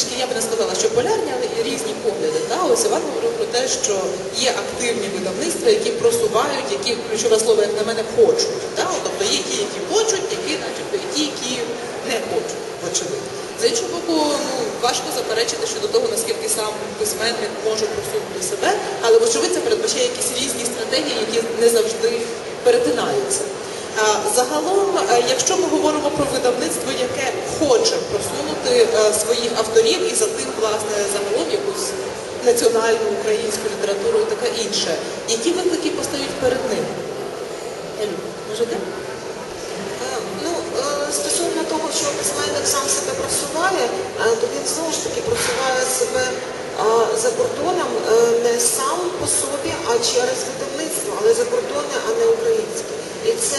трішки, я би не сказала, що полярні, але різні погляди. Та? Ось Іван говорив про те, що є активні видавництва, які просувають, які ключове слово, як на мене, хочуть. Та? Тобто є ті, які хочуть, які, начебто, і ті, які не хочуть, вочевидь. З іншого боку, ну важко заперечити щодо того, наскільки сам письменник може просунути себе, але вочевидь це передбачає якісь різні стратегії, які не завжди перетинаються. Загалом, е, якщо ми говоримо про видавництво, просунути е, своїх авторів і за тим, власне, загалом якусь національну українську літературу і таке інше, які виклики постають перед ним? Елю, може ти? Е, Ну, е, стосовно того, що письменник сам себе просуває, е, то він знову ж таки просуває себе за кордоном не сам по собі, а через видавництво, але за кордони, а не українське. І це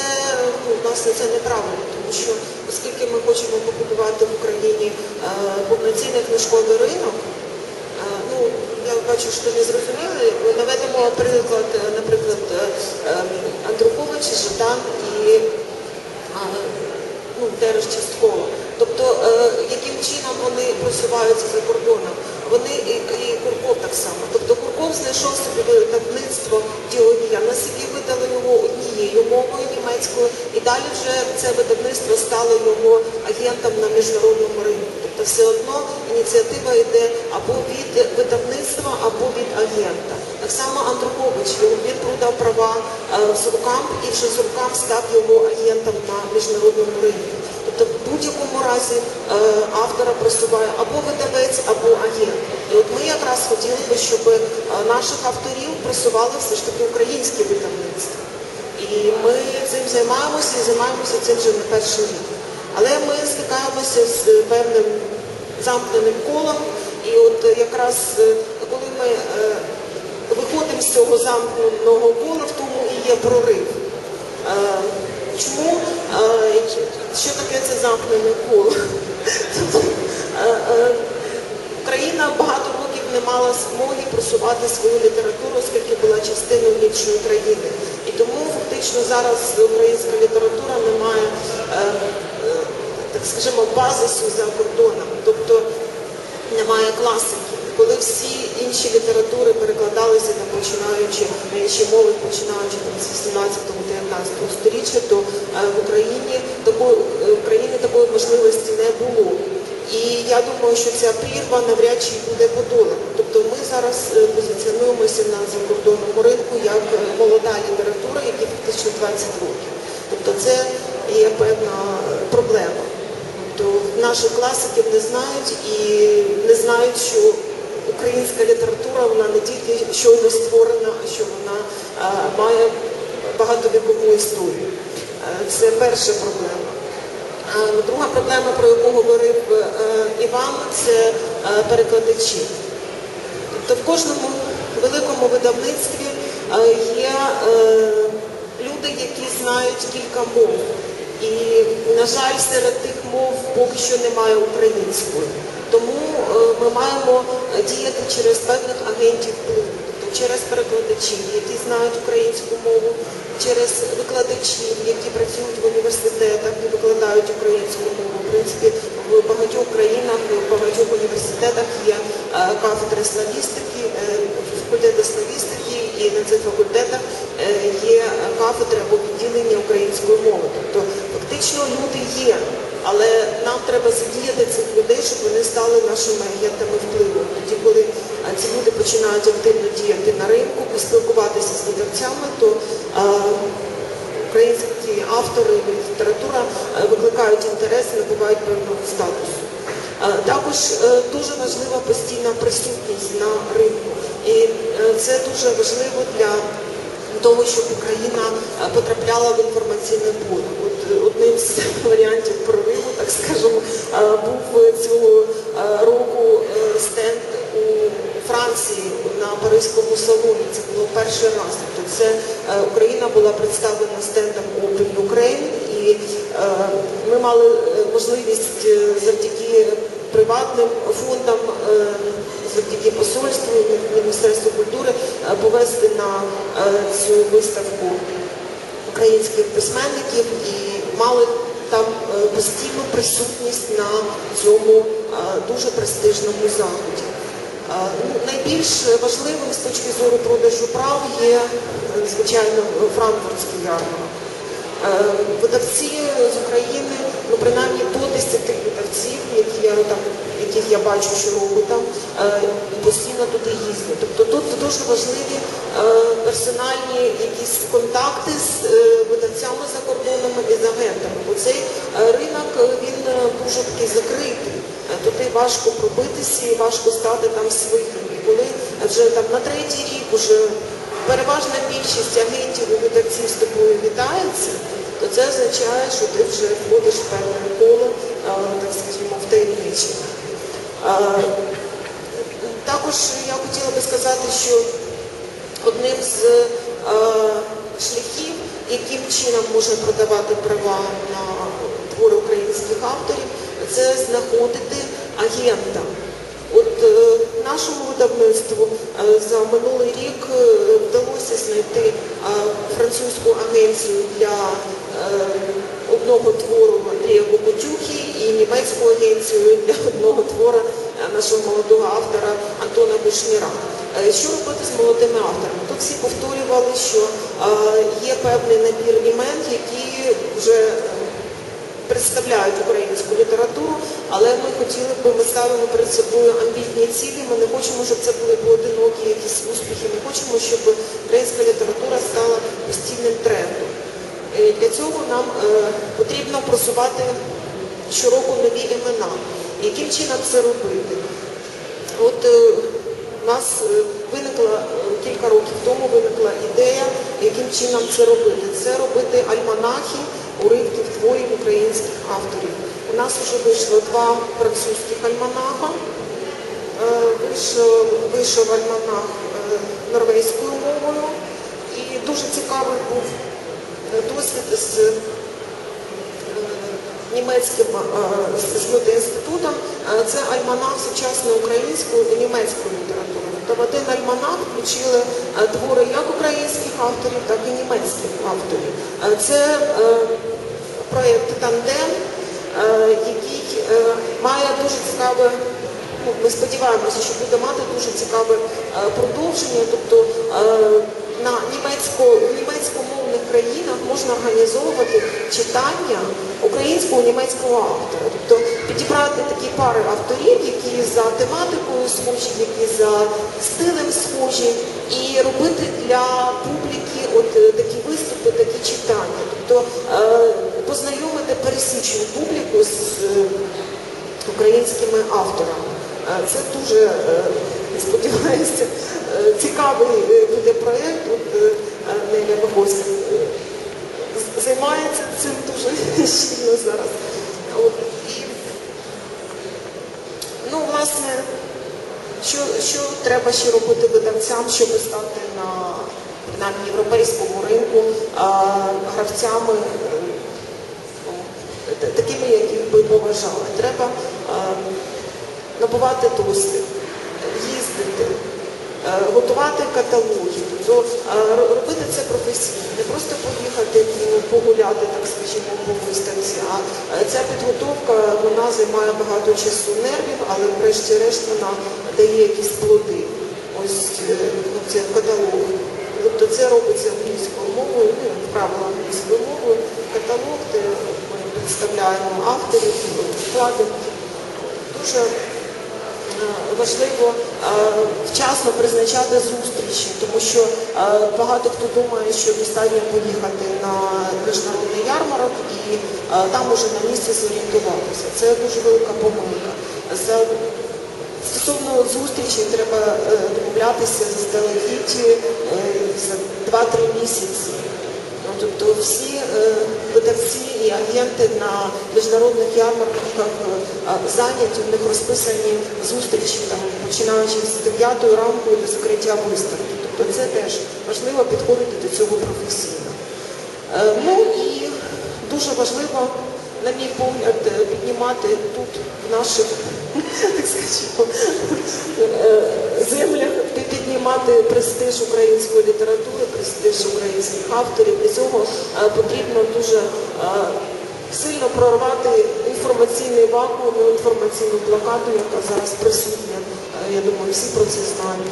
ну, власне це неправильно, що оскільки ми хочемо побудувати в Україні е, повноцінний книжковий ринок, е, ну я бачу, що не зрозуміли. Наведемо приклад, е, наприклад, Андрухович, Жадан і ну, теж частково. Тобто, яким чином вони просуваються за кордоном? Вони і, і. Тобто знайшов собі видавництво Діогія, на собі видали його однією мовою німецькою, і далі вже це видавництво стало його агентом на міжнародному ринку. Тобто все одно ініціатива йде або від видавництва, або від агента. Так само Андрукович, він продав права е, Суркам і вже Суркам став його агентом на міжнародному ринку. Будь-якому разі е, автора просуває або видавець, або агент. І от ми якраз хотіли би, щоб е, наших авторів просували все ж таки українське видавництво. І ми цим займаємося і займаємося цим вже не перший рік. Але ми стикаємося з певним замкненим колом. І от якраз е, коли ми е, виходимо з цього замкненого кола, в тому і є прорив. Е, Чому? Е, Що таке це замкнене коло? Тобто, е, е, Україна багато років не мала змоги просувати свою літературу, оскільки була частиною іншої країни. І тому фактично зараз українська література не має, е, е, так скажімо, базису за кордоном. Тобто немає класики. Коли всі інші літератури перекладалися там, починаючи на інші мови, починаючи там, з 18-19 сторіччя, то е, в Україні такої е, в Україні такої можливості не було. І я думаю, що ця прірва навряд чи буде подолана. Тобто ми зараз е, позиціонуємося на закордонному ринку як молода література, якій фактично 20 років. Тобто це є певна проблема. То наших класиків не знають і не знають, що українська література вона не тільки щойно створена, а що вона має багатовікову історію. Е, Це перша проблема. Е, Друга проблема, про яку говорив е, Іван, це перекладачі. Тобто в кожному великому видавництві є люди, які знають кілька мов. І, на жаль, серед тих мов поки що немає української. Тому е, ми маємо діяти через певних агентів впливу, через перекладачів, які знають українську мову, через викладачів, які працюють в університетах і викладають українську мову. В принципі, в багатьох країнах, в багатьох університетах є е, кафедри славістики, е, факультети славістики і на цих факультетах є кафедри або відділення української мови. Тобто фактично люди є, але нам треба задіяти цих людей, щоб вони стали нашими агентами впливу. Тоді, коли ці люди починають активно діяти на ринку, поспілкуватися з видавцями, то е, українські автори і література викликають інтерес набувають певного статусу. Також е, дуже важлива постійна присутність на ринку. І е, це дуже важливо для того, щоб Україна е, потрапляла в інформаційне поле. От е, одним з варіантів прориву, так скажемо, е, був цього року стенд у Франції на Паризькому салоні. Це було перший раз. Тобто це Україна була представлена стендом Open Ukraine, і ми мали можливість завдяки приватним фондам, завдяки посольству, Міністерству культури повести на е, цю виставку українських письменників і мали там е, постійну присутність на цьому е, дуже престижному заході. Ну, Найбільш важливим з точки зору продажу прав є, звичайно, франкфуртський ярмарок. Видавці з України, ну принаймні до 10 видавців, які я там, я бачу щороку там, е, постійно туди їздять. Тобто тут дуже важливі е, персональні якісь контакти з е, видавцями за кордоном і з агентами. Бо цей ринок він дуже такий закритий. Туди важко пробитися і важко стати там своїм. І коли вже там на третій рік уже переважна більшість агентів і видавців з тобою вітається, то це означає, що ти вже входиш в певне коло, так скажімо, в таємничення. Також я хотіла би сказати, що одним з е, шляхів, яким чином можна продавати права на твори українських авторів, це знаходити агента. От е, нашому видавництву е, за минулий рік вдалося знайти французьку агенцію для одного твору Андрія Гукутюхи і німецьку агенцію для одного твору е, нашого молодого автора Антона Бушніра. Е, Що робити з молодими авторами? Тут всі повторювали, що е, є певний набір імен, які вже представляють українську літературу, але ми хотіли б, ми ставимо перед собою амбітні цілі. Ми не хочемо, щоб це були поодинокі якісь успіхи. Ми хочемо, щоб українська література. Е, Для цього нам е, потрібно просувати щороку нові імена. Яким чином це робити? От е, у нас е, виникла кілька років тому виникла ідея, яким чином це робити. Це робити альманахи уривків творів українських авторів. У нас вже вийшло два французьких альманаха. Вийшов, вийшов альманах норвезькою мовою. І дуже цікавий був досвід з е, німецьким е, інститутом. Е, Це альманах сучасної української і німецької літератури. Тобто в один альманах включили твори як українських авторів, так і німецьких авторів. Це проєкт Тандем, який має дуже цікаве ну, ми сподіваємося, що буде мати дуже цікаве продовження. Тобто на німецько, в німецькомовних країнах можна організовувати читання українського німецького автора. Тобто підібрати такі пари авторів, які за тематикою схожі, які за стилем схожі, і робити для публіки от е, такі виступи, такі читання. Тобто е, познайомити пересічну публіку з е, українськими авторами. Це дуже, сподіваюся, цікавий е, буде проєкт. От е, Неля Богоська е, займається цим дуже щільно зараз. От, і, ну, власне, що, що треба ще робити видавцям, щоб стати на принаймні, європейському ринку а, гравцями такими, яких би поважали. Треба е, набувати досвід, готувати каталоги, тобто е, робити це професійно, не просто поїхати погуляти, так скажімо, по виставці, а е, ця підготовка вона займає багато часу нервів, але врешті-решт вона дає якісь плоди. Ось е, це каталог. Тобто це робиться англійською мовою, ну, правило, англійською мовою. Каталог, де ми представляємо авторів, вклади. Дуже е, важливо е, вчасно призначати зустрічі, тому що е, багато хто думає, що достатньо поїхати на міжнародний ярмарок і е, там уже на місці зорієнтуватися. Це дуже велика помилка. Стосовно зустрічі треба е, домовлятися заздалегідь е, за 2-3 місяці. Ну, тобто всі е, видавці і агенти на міжнародних ярмарках е, зайняті, у них розписані зустрічі, там, починаючи з 9 ранку до закриття виставки. Тобто це теж важливо підходити до цього професійно. Е, Ну і дуже важливо, на мій погляд, е, піднімати тут, в наших, так скажімо, е, землях, піднімати престиж української літератури, престиж українських авторів. Для цього потрібно дуже сильно прорвати інформаційний вакуум, інформаційну блокаду, яка зараз присутня. Я думаю, всі про це знають.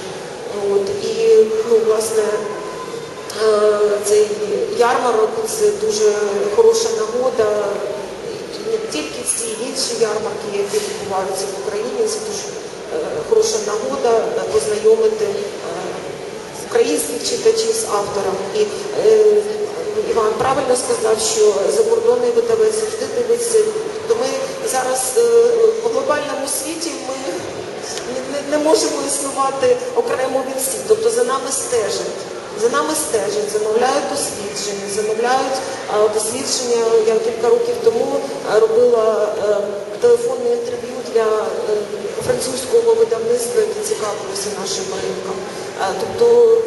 От, і, ну, власне, е, цей ярмарок це дуже хороша нагода. І не тільки ці інші ярмарки, які відбуваються в Україні, це дуже е, хороша нагода е, познайомити українських читачів з автором. І Іван правильно сказав, що закордонний видавець завжди дивиться. Не, можемо існувати окремо від всіх. Тобто за нами стежать. За нами стежать, замовляють дослідження, замовляють дослідження. Я кілька років тому робила е, телефонне інтерв'ю для е, французького видавництва, яке цікавилося нашим ринком. Тобто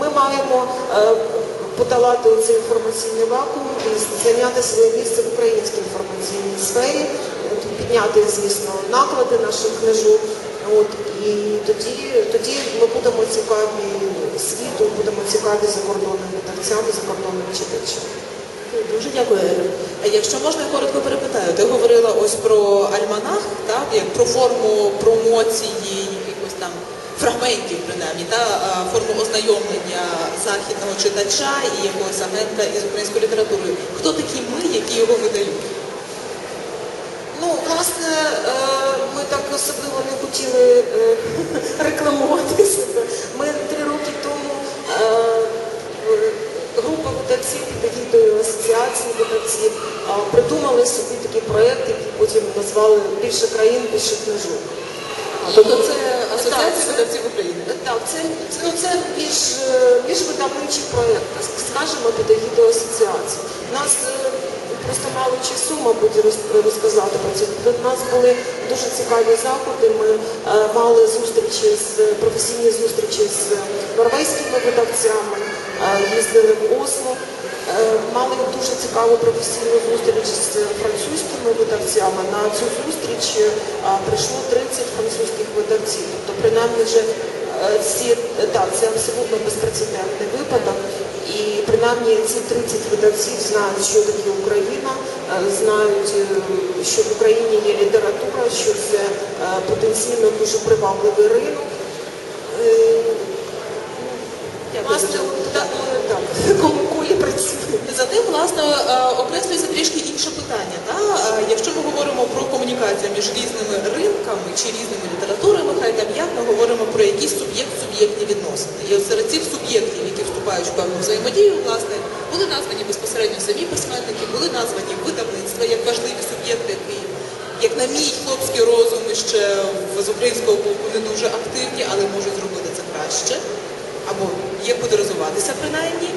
ми маємо е, подолати цей інформаційний вакуум і зайняти своє місце в українській інформаційній сфері, підняти, звісно, наклади наших книжок. От, і тоді, тоді ми будемо цікаві світу, будемо цікаві закордонним видавцям, закордонним читачам. Дуже дякую. А Якщо можна, я коротко перепитаю. Ти говорила ось про альманах, так, як про форму промоції якихось там фрагментів, принаймні, та форму ознайомлення західного читача і якогось агента із українською літературою. Хто такі ми, які його видають? Ну, власне, е, ми так особливо не хотіли е, рекламувати себе. Ми три роки тому е, група видавців під егідою асоціації видавців е, придумали собі такий проєкт, який потім назвали більше країн, більше книжок. Тобто це асоціація видавців України. Так, це, це, ну, це більш, видавничий проєкт, скажімо, під егідою асоціації. У нас просто мало часу, мабуть, роз- розказати про це. У нас були дуже цікаві заходи. Ми е, мали зустрічі з професійні зустрічі з норвезькими видавцями, е, їздили в Осло. Е, Мали дуже цікаву професійну зустріч з французькими видавцями. На цю зустріч е, прийшло 30 французьких видавців. Тобто, принаймні, вже е, ці так, це абсолютно безпрецедентний випадок. І принаймні ці 30 видавців знають, що таке Україна, е, знають, е, що в Україні є література, що це е, потенційно дуже привабливий ринок. Е, Власне, так, ми так, колі. Затим, власне, окреслюється трішки інше питання. Та? Е, Якщо ми говоримо про комунікацію між різними ринками чи різними літературами, хай там як ми говоримо про якісь суб'єкт-суб'єктні відносини. І серед цих суб'єктів, які вступають в певну взаємодію, власне, були названі безпосередньо самі письменники, були названі видавництва як важливі суб'єкти, які, як на мій хлопський розум, ще з українського боку не дуже активні, але можуть зробити це краще або є куди розвиватися принаймні.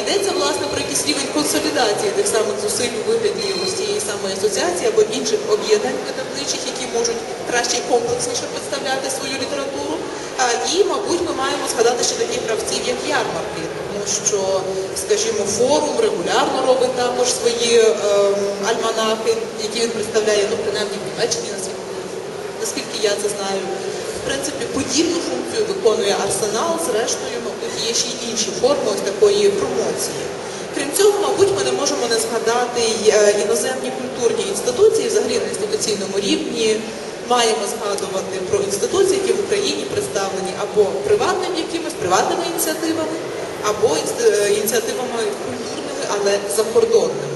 Йдеться власне про якийсь рівень консолідації тих самих зусиль у вигляді ось цієї самої асоціації або інших об'єднань видавничих, які можуть краще і комплексніше представляти свою літературу. І, мабуть, ми маємо згадати ще таких гравців, як ярмарки, тому що, скажімо, форум регулярно робить також свої ем, альманахи, які він представляє, ну принаймні в Німеччині наскільки я це знаю, принципі, подібну функцію виконує арсенал, зрештою, мабуть, є ще й інші форми ось такої промоції. Крім цього, мабуть, ми не можемо не згадати е, іноземні культурні інституції, взагалі на інституційному рівні. Маємо згадувати про інституції, які в Україні представлені або приватними якимись приватними ініціативами, або е, ініціативами культурними, але закордонними.